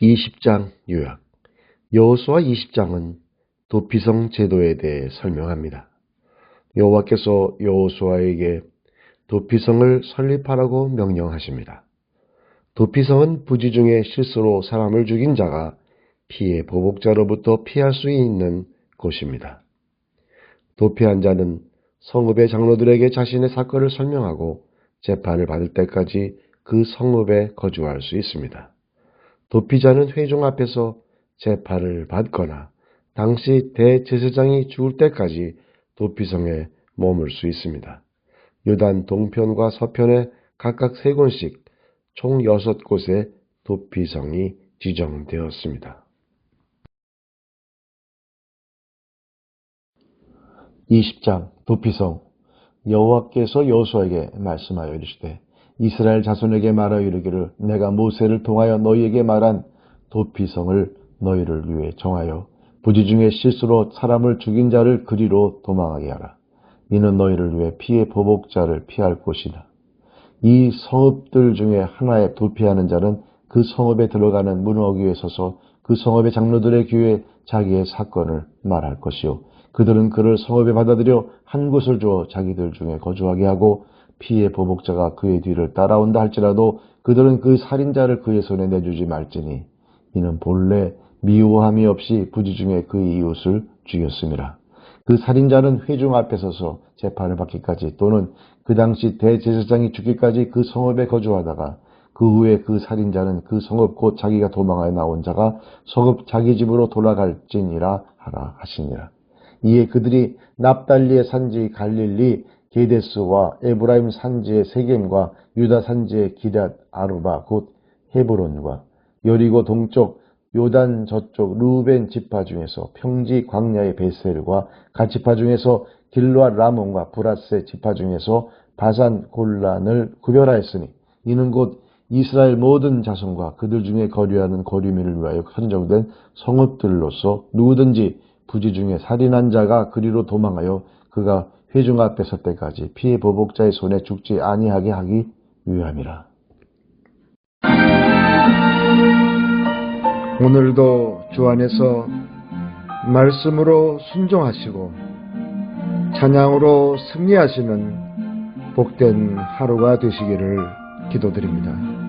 20장 요약 여호수아 20장은 도피성 제도에 대해 설명합니다. 여호와께서 여호수아에게 도피성을 설립하라고 명령하십니다. 도피성은 부지 중에 실수로 사람을 죽인 자가 피해 보복자로부터 피할 수 있는 곳입니다. 도피한 자는 성읍의 장로들에게 자신의 사건을 설명하고 재판을 받을 때까지 그 성읍에 거주할 수 있습니다. 도피자는 회중 앞에서 재판을 받거나 당시 대제사장이 죽을 때까지 도피성에 머물 수 있습니다. 요단 동편과 서편에 각각 세 곳씩 총 여섯 곳의 도피성이 지정되었습니다. 20장 도피성 여호와께서 여호수아에게 말씀하여 이르시되 이스라엘 자손에게 말하여 이르기를 내가 모세를 통하여 너희에게 말한 도피성을 너희를 위해 정하여 부지 중에 실수로 사람을 죽인 자를 그리로 도망하게 하라. 이는 너희를 위해 피해 보복자를 피할 곳이다. 이 성읍들 중에 하나에 도피하는 자는 그 성읍에 들어가는 문어기 위에 서서 그 성읍의 장로들의 귀에 자기의 사건을 말할 것이요. 그들은 그를 성읍에 받아들여 한 곳을 주어 자기들 중에 거주하게 하고 피해 보복자가 그의 뒤를 따라온다 할지라도 그들은 그 살인자를 그의 손에 내주지 말지니 이는 본래 미워함이 없이 부지 중에 그의 이웃을 죽였습니다. 그 살인자는 회중 앞에 서서 재판을 받기까지 또는 그 당시 대제사장이 죽기까지 그 성읍에 거주하다가 그 후에 그 살인자는 그 성읍 곧 자기가 도망하여 나온 자가 성읍 자기 집으로 돌아갈지니라 하라 하시니라. 이에 그들이 납달리의 산지 갈릴리 게데스와 에브라임 산지의 세겜과 유다 산지의 기랏 아르바 곧 헤브론과 여리고 동쪽 요단 저쪽 루벤 지파 중에서 평지 광야의 베셀과 가지파 중에서 길로아 라몬과 브라세 지파 중에서 바산 골란을 구별하였으니 이는 곧 이스라엘 모든 자손과 그들 중에 거류하는 거류민을 위하여 선정된 성읍들로서 누구든지 부지 중에 살인한 자가 그리로 도망하여 그가 회중 앞에 설 때까지 피해 보복자의 손에 죽지 아니하게 하기 위함이라. 오늘도 주 안에서 말씀으로 순종하시고 찬양으로 승리하시는 복된 하루가 되시기를 기도드립니다.